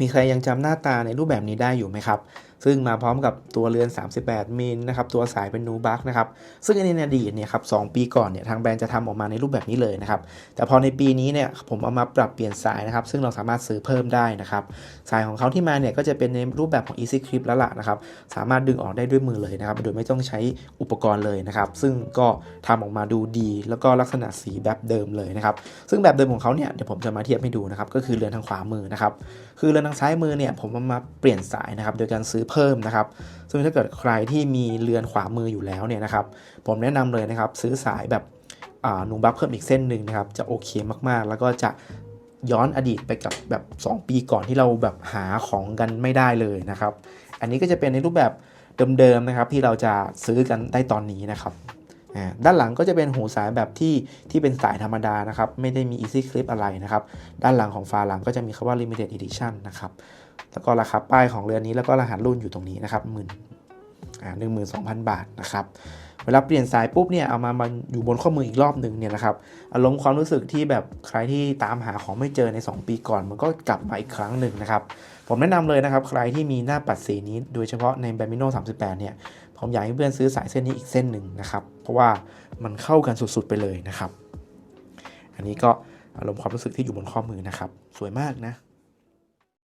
มีใครยังจำหน้าตาในรูปแบบนี้ได้อยู่ไหมครับซึ่งมาพร้อมกับตัวเรือน 38 มิลนะครับ ตัวสายเป็นนูบักนะครับ ซึ่งอันนี้ในอดีตเนี่ยครับสปีก่อนเนี่ยทางแบรนด์จะทำออกมาในรูปแบบนี้เลยนะครับ แต่พอในปีนี้เนี่ยผมเอามาปรับเปลี่ยนสายนะครับ ซึ่งเราสามารถซื้อเพิ่มได้นะครับ สายของเขาที่มาเนี่ยก็จะเป็นในรูปแบบของ Easy Clip แล้วล่ะนะครับ สามารถดึงออกได้ด้วยมือเลยนะครับ โดยไม่ต้องใช้อุปกรณ์เลยนะครับ ซึ่งก็ทำออกมาดูดี แล้วก็ลักษณะสีแบบเดิมเลยนะครับ ซึ่งแบบเดิมของเขาเนี่ยเดี๋ยวผมจะมาเทียบให้ดูนะครับ ก็คือเรือนทางขวามือนะครับ คือเรือนทางซ้ายมือเนี่ยผมเอามาเปลี่ยนสายนะครับ โดยการซื้อเพิ่มนะครับ ซึ่งถ้าเกิดใครที่มีเรือนขวามืออยู่แล้วเนี่ยนะครับ ผมแนะนำเลยนะครับ ซื้อสายแบบอ่านูบัฟเพิ่มอีกเส้นหนึ่งนะครับ จะโอเคมากๆ แล้วก็จะย้อนอดีตไปกับแบบ 2 ปีก่อนที่เราแบบหาของกันไม่ได้เลยนะครับ อันนี้ก็จะเป็นในรูปแบบเดิมๆนะครับ ที่เราจะซื้อกันได้ตอนนี้นะครับ ด้านหลังก็จะเป็นหูสายแบบที่ที่เป็นสายธรรมดานะครับ ไม่ได้มี easy clip อะไรนะครับ ด้านหลังของฝาหลังก็จะมีคำว่า limited edition นะครับ แล้วก็ราคาป้ายของเรือนนี้แล้วก็รหัสรุ่นอยู่ตรงนี้นะครับหมื่นหนึ่งหมื่นสองพันบาทนะครับ เวลาเปลี่ยนสายปุ๊บเนี่ยเอามามาอยู่บนข้อมืออีกรอบหนึ่งเนี่ยนะครับอารมณ์ความรู้สึกที่แบบใครที่ตามหาของไม่เจอใน 2 ปีก่อน มันก็กลับมาอีกครั้งหนึ่งนะครับผมแนะนำเลยนะครับใครที่มีหน้าปัดสีนี้โดยเฉพาะใน b a m i n o 38 เนี่ยผมอยากให้เพื่อนซื้อสายเส้นนี้อีกเส้นหนึ่งนะครับเพราะว่ามันเข้ากันสุดๆไปเลยนะครับ อันนี้ก็อารมณ์ความรู้สึกที่อยู่บนข้อมือนะครับ สวยมากนะ